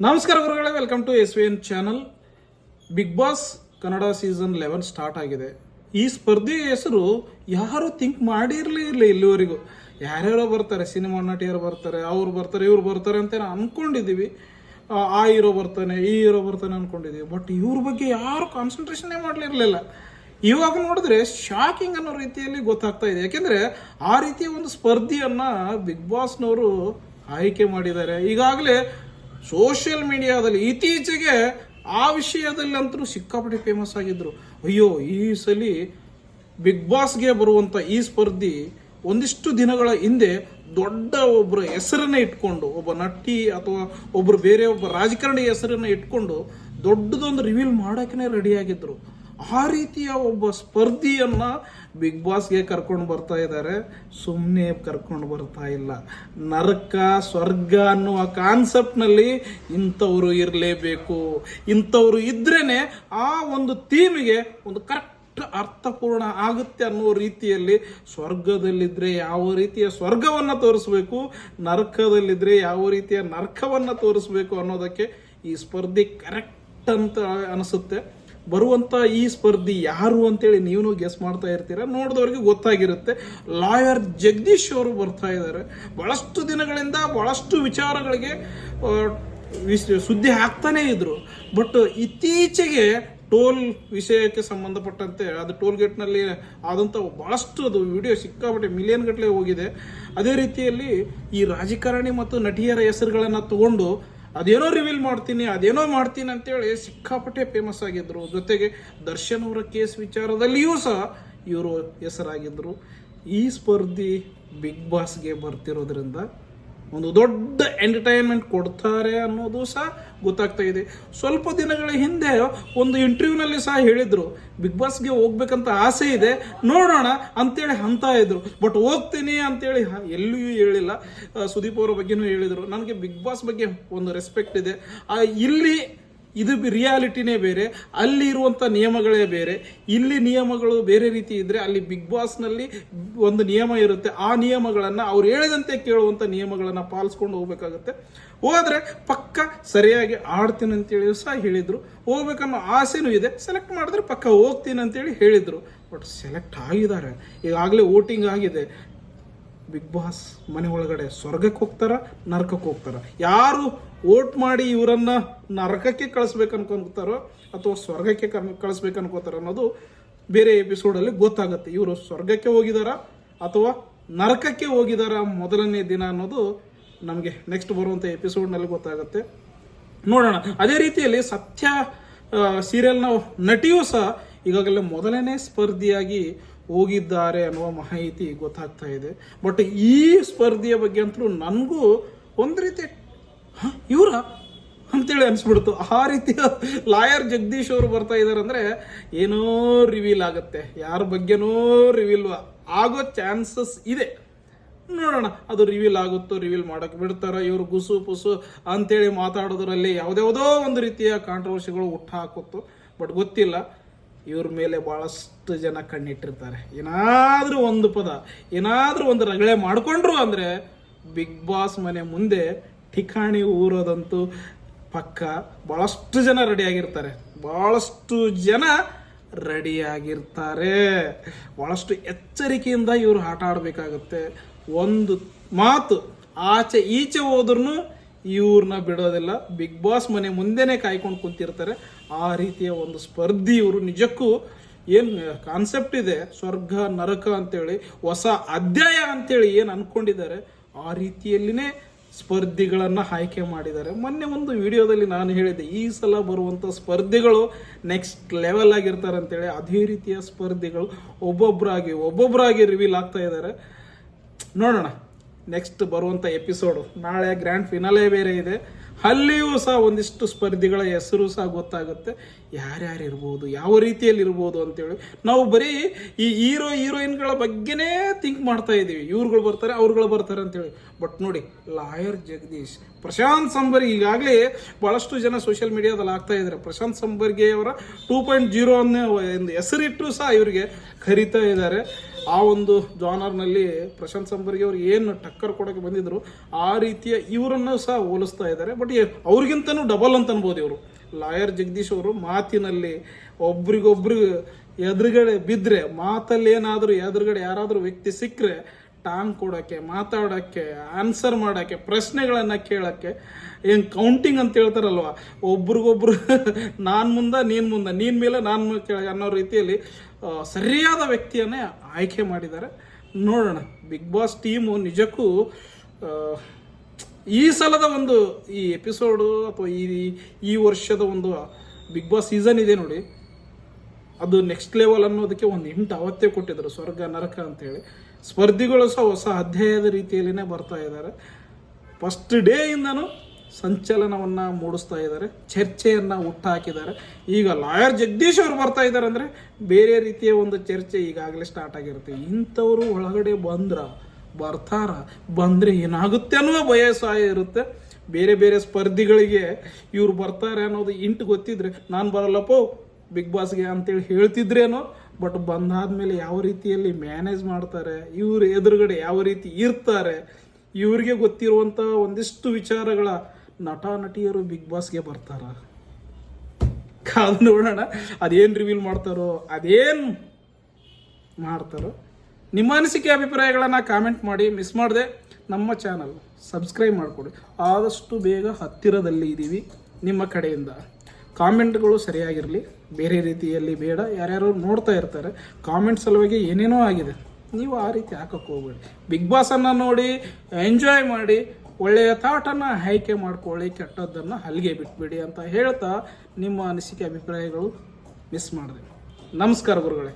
ನಮಸ್ಕಾರ ಗುರುಗಳೇ welcome to S V N channel big boss Kannada season eleven start ಆಗಿದೆ. ಈ ಸ್ಪರ್ಧೆಯ ಹೆಸರು ಯಾರು ಥಿಂಕ್ ಮಾಡಿರಲಿಲ್ಲ ಇಲ್ಲಿವರೆಗೂ. ಯಾರ್ಯಾರೋ ಬರ್ತಾರೆ ಸಿನಿಮಾ ನಟಿಯರು ಬರ್ತಾರೆ ಅವ್ರು ಬರ್ತಾರೆ ಇವ್ರು ಬರ್ತಾರೆ ಅಂತ ಆ, ಆ ಹೀರೋ ಬರ್ತಾನೆ ಈ ಹೀರೋ ಬರ್ತಾನೆ ಅಂದ್ಕೊಂಡಿದ್ದೀವಿ ಬಟ್ ಇವ್ರ ಬಗ್ಗೆ ಯಾರು ಕಾನ್ಸಂಟ್ರೇಷನ್ನೇ ಮಾಡಲಿರಲಿಲ್ಲ. ಇವಾಗ ನೋಡಿದ್ರೆ ಶಾಕಿಂಗ್ ಅನ್ನೋ ರೀತಿಯಲ್ಲಿ ಗೊತ್ತಾಗ್ತಾ ಇದೆ. ಯಾಕೆಂದರೆ ಆ ರೀತಿಯ ಒಂದು ಸ್ಪರ್ಧೆಯನ್ನು ಬಿಗ್ ಬಾಸ್ನವರು ಆಯ್ಕೆ ಮಾಡಿದ್ದಾರೆ. ಈಗಾಗಲೇ ಸೋಷಿಯಲ್ ಮೀಡಿಯಾದಲ್ಲಿ ಇತ್ತೀಚೆಗೆ ಆ ವಿಷಯದಲ್ಲಿ ಅಂತೂ ಸಿಕ್ಕಾಪಟ್ಟೆ ಫೇಮಸ್ ಆಗಿದ್ರು. ಅಯ್ಯೋ, ಈ ಸಲ ಬಿಗ್ ಬಾಸ್ಗೆ ಬರುವಂತ ಈ ಸ್ಪರ್ಧಿ ಒಂದಿಷ್ಟು ದಿನಗಳ ಹಿಂದೆ ದೊಡ್ಡ ಒಬ್ಬರ ಹೆಸರನ್ನ ಇಟ್ಕೊಂಡು, ಒಬ್ಬ ನಟಿ ಅಥವಾ ಒಬ್ಬರು ಬೇರೆ ಒಬ್ಬ ರಾಜಕಾರಣಿ ಹೆಸರನ್ನ ಇಟ್ಕೊಂಡು ದೊಡ್ಡದೊಂದು ರಿವೀಲ್ ಮಾಡೋಕೆ ರೆಡಿ ಆಗಿದ್ರು. ಆ ರೀತಿಯ ಒಬ್ಬ ಸ್ಪರ್ಧಿಯನ್ನ ಬಿಗ್ ಬಾಸ್ಗೆ ಕರ್ಕೊಂಡು ಬರ್ತಾ ಇದ್ದಾರೆ ಸುಮ್ಮನೆ ಕರ್ಕೊಂಡು ಬರ್ತಾ ಇಲ್ಲ. ನರಕ, ಸ್ವರ್ಗ ಅನ್ನುವ ಕಾನ್ಸೆಪ್ಟ್ನಲ್ಲಿ ಇಂಥವರು ಇರಲೇಬೇಕು. ಇಂಥವರು ಇದ್ರೇನೆ ಆ ಒಂದು ಥೀಮಿಗೆ ಒಂದು ಕರೆಕ್ಟ್ ಅರ್ಥಪೂರ್ಣ ಆಗುತ್ತೆ ಅನ್ನೋ ರೀತಿಯಲ್ಲಿ ಸ್ವರ್ಗದಲ್ಲಿದ್ರೆ ಯಾವ ರೀತಿಯ ಸ್ವರ್ಗವನ್ನ ತೋರಿಸ್ಬೇಕು, ನರಕದಲ್ಲಿದ್ರೆ ಯಾವ ರೀತಿಯ ನರಕವನ್ನ ತೋರಿಸ್ಬೇಕು ಅನ್ನೋದಕ್ಕೆ ಈ ಸ್ಪರ್ಧೆ ಕರೆಕ್ಟ್ ಅಂತ ಅನಿಸುತ್ತೆ. ಬರುವಂತ ಈ ಸ್ಪರ್ಧಿ ಯಾರು ಅಂತೇಳಿ ನೀವು ಗೆಸ್ ಮಾಡ್ತಾ ಇರ್ತೀರಾ? ನೋಡಿದವ್ರಿಗೆ ಗೊತ್ತಾಗಿರುತ್ತೆ. ಲಾಯರ್ ಜಗದೀಶ್ ಅವರು ಬರ್ತಾ ಇದ್ದಾರೆ. ಬಹಳಷ್ಟು ದಿನಗಳಿಂದ ಬಹಳಷ್ಟು ವಿಚಾರಗಳಿಗೆ ಸುದ್ದಿ ಹಾಕ್ತಾನೇ ಇದ್ರು. ಬಟ್ ಇತ್ತೀಚೆಗೆ ಟೋಲ್ ವಿಷಯಕ್ಕೆ ಸಂಬಂಧಪಟ್ಟಂತೆ, ಅದು ಟೋಲ್ ಗೇಟ್ನಲ್ಲಿ ಆದಂಥ ಬಹಳಷ್ಟು ಅದು ವಿಡಿಯೋ ಸಿಕ್ಕಾಪಟ್ಟೆ ಮಿಲಿಯನ್ ಗಟ್ಟಲೆ ಹೋಗಿದೆ. ಅದೇ ರೀತಿಯಲ್ಲಿ ಈ ರಾಜಕಾರಣಿ ಮತ್ತು ನಟಿಯರ ಹೆಸರುಗಳನ್ನು ತಗೊಂಡು ಅದೇನೋ ರಿವೀಲ್ ಮಾಡ್ತೀನಿ, ಅದೇನೋ ಮಾಡ್ತೀನಿ ಅಂತೇಳಿ ಸಿಕ್ಕಾಪಟ್ಟೆ ಫೇಮಸ್ ಆಗಿದ್ರು. ಜೊತೆಗೆ ದರ್ಶನ್ ಅವರ ಕೇಸ್ ವಿಚಾರದಲ್ಲಿಯೂ ಸಹ ಇವರು ಹೆಸರಾಗಿದ್ದರು ಈ ಸ್ಪರ್ಧಿ ಬಿಗ್ ಬಾಸ್ಗೆ ಬರ್ತಿರೋದ್ರಿಂದ ಒಂದು ದೊಡ್ಡ ಎಂಟರ್ಟೈನ್ಮೆಂಟ್ ಕೊಡ್ತಾರೆ ಅನ್ನೋದು ಸಹ ಗೊತ್ತಾಗ್ತಾ ಇದೆ. ಸ್ವಲ್ಪ ದಿನಗಳ ಹಿಂದೆ ಒಂದು ಇಂಟರ್ವ್ಯೂನಲ್ಲಿ ಸಹ ಹೇಳಿದ್ರು ಬಿಗ್ ಬಾಸ್ಗೆ ಹೋಗ್ಬೇಕಂತ ಆಸೆ ಇದೆ, ನೋಡೋಣ ಅಂತೇಳಿ ಅಂತ ಇದ್ರು. ಬಟ್ ಹೋಗ್ತೀನಿ ಅಂತೇಳಿ ಎಲ್ಲಿಯೂ ಹೇಳಿಲ್ಲ. ಸುದೀಪ್ ಅವರ ಬಗ್ಗೆನೂ ಹೇಳಿದರು. ನನಗೆ ಬಿಗ್ ಬಾಸ್ ಬಗ್ಗೆ ಒಂದು ರೆಸ್ಪೆಕ್ಟ್ ಇದೆ. ಇಲ್ಲಿ ಇದು ರಿಯಾಲಿಟಿನೇ ಬೇರೆ, ಅಲ್ಲಿ ಇರುವಂಥ ನಿಯಮಗಳೇ ಬೇರೆ. ಇಲ್ಲಿ ನಿಯಮಗಳು ಬೇರೆ ರೀತಿ ಇದ್ದರೆ ಅಲ್ಲಿ ಬಿಗ್ ಬಾಸ್ನಲ್ಲಿ ಒಂದು ನಿಯಮ ಇರುತ್ತೆ, ಆ ನಿಯಮಗಳನ್ನು ಅವ್ರು ಹೇಳಿದಂತೆ ಕೇಳುವಂಥ ನಿಯಮಗಳನ್ನು ಪಾಲಿಸ್ಕೊಂಡು ಹೋಗ್ಬೇಕಾಗುತ್ತೆ. ಹೋದರೆ ಪಕ್ಕ ಸರಿಯಾಗಿ ಆಡ್ತೀನಿ ಅಂತೇಳಿ ಸಹ ಹೇಳಿದರು. ಹೋಗ್ಬೇಕನ್ನೋ ಆಸೆನೂ ಇದೆ ಸೆಲೆಕ್ಟ್ ಮಾಡಿದ್ರೆ ಪಕ್ಕ ಹೋಗ್ತೀನಿ ಅಂತೇಳಿ ಹೇಳಿದರು. ಬಟ್ ಸೆಲೆಕ್ಟ್ ಆಗಿದ್ದಾರೆ. ಈಗಾಗಲೇ ವೋಟಿಂಗ್ ಆಗಿದೆ. ಬಿಗ್ ಬಾಸ್ ಮನೆ ಒಳಗಡೆ ಸ್ವರ್ಗಕ್ಕೆ ಹೋಗ್ತಾರ, ನರಕಕ್ಕೆ ಹೋಗ್ತಾರ. ಯಾರು ವೋಟ್ ಮಾಡಿ ಇವರನ್ನ ನರಕಕ್ಕೆ ಕಳಿಸ್ಬೇಕು ಅನ್ಕೊಂತಾರೋ ಅಥವಾ ಸ್ವರ್ಗಕ್ಕೆ ಕಳಿಸ್ಬೇಕು ಅನ್ಕೋತಾರ ಅನ್ನೋದು ಬೇರೆ ಎಪಿಸೋಡಲ್ಲಿ ಗೊತ್ತಾಗುತ್ತೆ. ಇವರು ಸ್ವರ್ಗಕ್ಕೆ ಹೋಗಿದಾರ ಅಥವಾ ನರಕಕ್ಕೆ ಹೋಗಿದಾರ ಮೊದಲನೇ ದಿನ ಅನ್ನೋದು ನಮಗೆ ನೆಕ್ಸ್ಟ್ ಬರುವಂಥ ಎಪಿಸೋಡ್ನಲ್ಲಿ ಗೊತ್ತಾಗುತ್ತೆ. ನೋಡೋಣ. ಅದೇ ರೀತಿಯಲ್ಲಿ ಸತ್ಯ ಸೀರಿಯಲ್ನ ನಟಿಯೂ ಸಹ ಈಗಾಗಲೇ ಮೊದಲನೇ ಸ್ಪರ್ಧಿಯಾಗಿ ಹೋಗಿದ್ದಾರೆ ಅನ್ನುವ ಮಾಹಿತಿ ಗೊತ್ತಾಗ್ತಾ ಇದೆ. ಬಟ್ ಈ ಸ್ಪರ್ಧೆಯ ಬಗ್ಗೆ ಅಂತಲೂ ನನಗೂ ಒಂದು ರೀತಿ ಇವರ? ಅಂತೇಳಿ ಅನಿಸ್ಬಿಡ್ತು. ಆ ರೀತಿಯ ಲಾಯರ್ ಜಗದೀಶ್ ಅವರು ಬರ್ತಾ ಇದ್ದಾರೆ ಅಂದರೆ ಏನೋ ರಿವೀಲ್ ಆಗುತ್ತೆ. ಯಾರ ಬಗ್ಗೆನೋ ರಿವೀಲ್ ಆಗೋ ಚಾನ್ಸಸ್ ಇದೆ. ನೋಡೋಣ, ಅದು ರಿವೀಲ್ ಆಗುತ್ತೋ ರಿವೀಲ್ ಮಾಡೋಕೆ ಬಿಡ್ತಾರೋ, ಇವರು ಗುಸು ಪುಸು ಅಂತೇಳಿ ಮಾತಾಡೋದ್ರಲ್ಲಿ ಯಾವುದ್ಯಾವುದೋ ಒಂದು ರೀತಿಯ ಕಾಂಟ್ರವರ್ಸಿಗಳು ಹುಟ್ಟು ಹಾಕುತ್ತೋ ಬಟ್ ಗೊತ್ತಿಲ್ಲ. ಇವ್ರ ಮೇಲೆ ಭಾಳಷ್ಟು ಜನ ಕಣ್ಣಿಟ್ಟಿರ್ತಾರೆ. ಏನಾದರೂ ಒಂದು ಪದ, ಏನಾದರೂ ಒಂದು ರಗಳೆ ಮಾಡಿಕೊಂಡ್ರು ಅಂದರೆ ಬಿಗ್ ಬಾಸ್ ಮನೆ ಮುಂದೆ ಠಿಕಾಣಿ ಊರೋದಂತೂ ಪಕ್ಕ ಭಾಳಷ್ಟು ಜನ ರೆಡಿಯಾಗಿರ್ತಾರೆ. ಭಾಳಷ್ಟು ಜನ ರೆಡಿಯಾಗಿರ್ತಾರೆ. ಭಾಳಷ್ಟು ಎಚ್ಚರಿಕೆಯಿಂದ ಇವರು ಆಟ ಆಡಬೇಕಾಗುತ್ತೆ. ಒಂದು ಮಾತು ಆಚೆ ಈಚೆ ಹೋದ್ರೂ ಇವ್ರನ್ನ ಬಿಡೋದಿಲ್ಲ. ಬಿಗ್ ಬಾಸ್ ಮನೆ ಮುಂದೆನೆ ಕಾಯ್ಕೊಂಡು ಕುಂತಿರ್ತಾರೆ. ಆ ರೀತಿಯ ಒಂದು ಸ್ಪರ್ಧಿ ಇವರು. ನಿಜಕ್ಕೂ ಏನು ಕಾನ್ಸೆಪ್ಟ್ ಇದೆ? ಸ್ವರ್ಗ, ನರಕ ಅಂತೇಳಿ, ಹೊಸ ಅಧ್ಯಾಯ ಅಂತೇಳಿ ಏನು ಅನ್ಕೊಂಡಿದ್ದಾರೆ? ಆ ರೀತಿಯಲ್ಲಿನೇ ಸ್ಪರ್ಧಿಗಳನ್ನು ಆಯ್ಕೆ ಮಾಡಿದ್ದಾರೆ. ಮೊನ್ನೆ ಒಂದು ವಿಡಿಯೋದಲ್ಲಿ ನಾನು ಹೇಳಿದ್ದೆ, ಈ ಸಲ ಬರುವಂಥ ಸ್ಪರ್ಧಿಗಳು ನೆಕ್ಸ್ಟ್ ಲೆವೆಲ್ ಆಗಿರ್ತಾರೆ ಅಂತೇಳಿ. ಅದೇ ರೀತಿಯ ಸ್ಪರ್ಧಿಗಳು ಒಬ್ಬೊಬ್ಬರಾಗಿ ಒಬ್ಬೊಬ್ಬರಾಗಿ ರಿವೀಲ್ ಆಗ್ತಾ ಇದ್ದಾರೆ. ನೋಡೋಣ. ನೆಕ್ಸ್ಟ್ ಬರುವಂಥ ಎಪಿಸೋಡು. ನಾಳೆ ಗ್ರ್ಯಾಂಡ್ ಫಿನಾಲೆ ಬೇರೆ ಇದೆ. ಅಲ್ಲಿಯೂ ಸಹ ಒಂದಿಷ್ಟು ಸ್ಪರ್ಧಿಗಳ ಹೆಸರು ಸಹ ಗೊತ್ತಾಗುತ್ತೆ. ಯಾರ್ಯಾರು ಇರ್ಬೋದು, ಯಾವ ರೀತಿಯಲ್ಲಿ ಇರ್ಬೋದು ಅಂತೇಳಿ. ನಾವು ಬರೀ ಈ ಹೀರೋ, ಹೀರೋಯಿನ್ಗಳ ಬಗ್ಗೆನೇ ಥಿಂಕ್ ಮಾಡ್ತಾ ಇದ್ದೀವಿ. ಇವ್ರುಗಳು ಬರ್ತಾರೆ, ಅವ್ರುಗಳು ಬರ್ತಾರೆ ಅಂತೇಳಿ. ಬಟ್ ನೋಡಿ, ಲಾಯರ್ ಜಗದೀಶ್, ಪ್ರಶಾಂತ್ ಸಂಬರ್ಗಿ ಈಗಾಗಲೇ ಭಾಳಷ್ಟು ಜನ ಸೋಷಿಯಲ್ ಮೀಡಿಯಾದಲ್ಲಿ ಆಗ್ತಾ ಇದ್ದಾರೆ. ಪ್ರಶಾಂತ್ ಸಂಬರ್ಗಿ ಅವರ ಟೂ ಪಾಯಿಂಟ್ ಜೀರೋ ಅನ್ನೋ ಒಂದು ಸಹ ಇವರಿಗೆ ಕರಿತಾ ಇದ್ದಾರೆ. ಆ ಒಂದು ಜಾನರ್ನಲ್ಲಿ ಪ್ರಶಾಂತ್ ಸಂಬರ್ಗಿ ಅವ್ರು ಏನು ಟಕ್ಕರ್ ಕೊಡೋಕೆ ಬಂದಿದ್ರು, ಆ ರೀತಿಯ ಇವರನ್ನು ಸಹ ಹೋಲಿಸ್ತಾ ಇದ್ದಾರೆ. ಬಟ್ ಅವ್ರಿಗಿಂತನೂ ಡಬಲ್ ಅಂತ ಅನ್ಬೋದು ಇವರು. ಲಾಯರ್ ಜಗದೀಶ್ ಅವರು ಮಾತಿನಲ್ಲಿ ಒಬ್ರಿಗೊಬ್ರು ಎದುರುಗಡೆ ಬಿದ್ದರೆ ಮಾತಲ್ಲಿ ಏನಾದರೂ ಎದುರುಗಡೆ ಯಾರಾದರೂ ವ್ಯಕ್ತಿ ಸಿಕ್ಕರೆ, ಟಾಂಗ್ ಕೊಡೋಕ್ಕೆ, ಮಾತಾಡೋಕ್ಕೆ ಆನ್ಸರ್ ಮಾಡೋಕ್ಕೆ, ಪ್ರಶ್ನೆಗಳನ್ನು ಕೇಳೋಕ್ಕೆ, ಏನು ಕೌಂಟಿಂಗ್ ಅಂತ ಹೇಳ್ತಾರಲ್ವ? ಒಬ್ರಿಗೊಬ್ರು ನಾನು ಮುಂದೆ, ನೀನು ಮುಂದೆ, ನೀನು ಮೇಲೆ ನಾನು ಕೆಳಗೆ ಅನ್ನೋ ರೀತಿಯಲ್ಲಿ ಸರಿಯಾದ ವ್ಯಕ್ತಿಯನ್ನೇ ಆಯ್ಕೆ ಮಾಡಿದ್ದಾರೆ. ನೋಡೋಣ ಬಿಗ್ ಬಾಸ್ ಟೀಮು ನಿಜಕ್ಕೂ ಈ ಸಲದ ಒಂದು ಈ ಎಪಿಸೋಡು ಅಥವಾ ಈ ಈ ವರ್ಷದ ಒಂದು ಬಿಗ್ ಬಾಸ್ ಸೀಸನ್ ಇದೆ ನೋಡಿ. ಅದು ನೆಕ್ಸ್ಟ್ ಲೆವೆಲ್ ಅನ್ನೋದಕ್ಕೆ ಒಂದು ಹಿಂಟ್ ಅವತ್ತೇ ಕೊಟ್ಟಿದ್ರು, ಸ್ವರ್ಗ, ನರಕ ಅಂತೇಳಿ. ಸ್ಪರ್ಧಿಗಳು ಸಹ ಹೊಸ ಅಧ್ಯಾಯದ ರೀತಿಯಲ್ಲಿನೇ ಬರ್ತಾ ಇದ್ದಾರೆ. ಫಸ್ಟ್ ಡೇಯಿಂದನೂ ಸಂಚಲನವನ್ನು ಮೂಡಿಸ್ತಾ ಇದ್ದಾರೆ, ಚರ್ಚೆಯನ್ನು ಹುಟ್ಟಾಕಿದ್ದಾರೆ. ಈಗ ಲಾಯರ್ ಜಗದೀಶ್ ಅವರು ಬರ್ತಾ ಇದ್ದಾರೆ ಅಂದರೆ ಬೇರೆ ರೀತಿಯ ಒಂದು ಚರ್ಚೆ ಈಗಾಗಲೇ ಸ್ಟಾರ್ಟ್ ಆಗಿರುತ್ತೆ. ಇಂಥವರು ಒಳಗಡೆ ಬಂದ್ರ, ಬರ್ತಾರ, ಬಂದರೆ ಏನಾಗುತ್ತೆ ಅನ್ನೋ ಭಯ ಸಹ ಇರುತ್ತೆ. ಬೇರೆ ಬೇರೆ ಸ್ಪರ್ಧಿಗಳಿಗೆ ಇವ್ರು ಬರ್ತಾರೆ ಅನ್ನೋದು ಇಂಟು ಗೊತ್ತಿದ್ರೆ, ನಾನು ಬರಲ್ಲಪ್ಪ, ಬಿಗ್ ಬಾಸ್ಗೆ ಅಂತೇಳಿ ಹೇಳ್ತಿದ್ರೇನೋ, ಬಟ್ ಬಂದಾದ್ಮೇಲೆ ಯಾವ ರೀತಿಯಲ್ಲಿ ಮ್ಯಾನೇಜ್ ಮಾಡ್ತಾರೆ, ಇವ್ರ ಎದುರುಗಡೆ ಯಾವ ರೀತಿ ಇರ್ತಾರೆ, ಇವ್ರಿಗೆ ಗೊತ್ತಿರುವಂಥ ಒಂದಿಷ್ಟು ವಿಚಾರಗಳ ನಟ ನಟಿಯರು ಬಿಗ್ ಬಾಸ್ಗೆ ಬರ್ತಾರ. ಕಾದು ನೋಡೋಣ, ಅದೇನು ರಿವೀಲ್ ಮಾಡ್ತಾರೋ, ಅದೇನು ಮಾಡ್ತಾರೋ. ನಿಮ್ಮ ಅನಿಸಿಕೆ ಅಭಿಪ್ರಾಯಗಳನ್ನು ಕಾಮೆಂಟ್ ಮಾಡಿ ಮಿಸ್ ಮಾಡದೆ ನಮ್ಮ ಚಾನಲ್ ಸಬ್ಸ್ಕ್ರೈಬ್ ಮಾಡಿಕೊಡಿ. ಆದಷ್ಟು ಬೇಗ ಹತ್ತಿರದಲ್ಲಿ ಇದ್ದೀವಿ ನಿಮ್ಮ ಕಡೆಯಿಂದ. ಕಾಮೆಂಟ್ಗಳು ಸರಿಯಾಗಿರಲಿ, ಬೇರೆ ರೀತಿಯಲ್ಲಿ ಬೇಡ. ಯಾರ್ಯಾರು ನೋಡ್ತಾ ಇರ್ತಾರೆ ಕಾಮೆಂಟ್ ಸಲುವಾಗಿ ಏನೇನೋ ಆಗಿದೆ. ನೀವು ಆ ರೀತಿ ಹಾಕಕ್ಕೆ ಹೋಗ್ಬೇಡಿ. ಬಿಗ್ ಬಾಸನ್ನು ನೋಡಿ ಎಂಜಾಯ್ ಮಾಡಿ ಒಳ್ಳೆಯ ಥಾಟನ್ನು ಆಯ್ಕೆ ಮಾಡ್ಕೊಳ್ಳಿ ಕೆಟ್ಟದ್ದನ್ನು ಅಲ್ಲಿಗೆ ಬಿಟ್ಬಿಡಿ ಅಂತ ಹೇಳ್ತಾ ನಿಮ್ಮ ಅನಿಸಿಕೆ ಅಭಿಪ್ರಾಯಗಳು ಮಿಸ್ ಮಾಡಿದೆ. ನಮಸ್ಕಾರ ಗುರುಗಳೇ.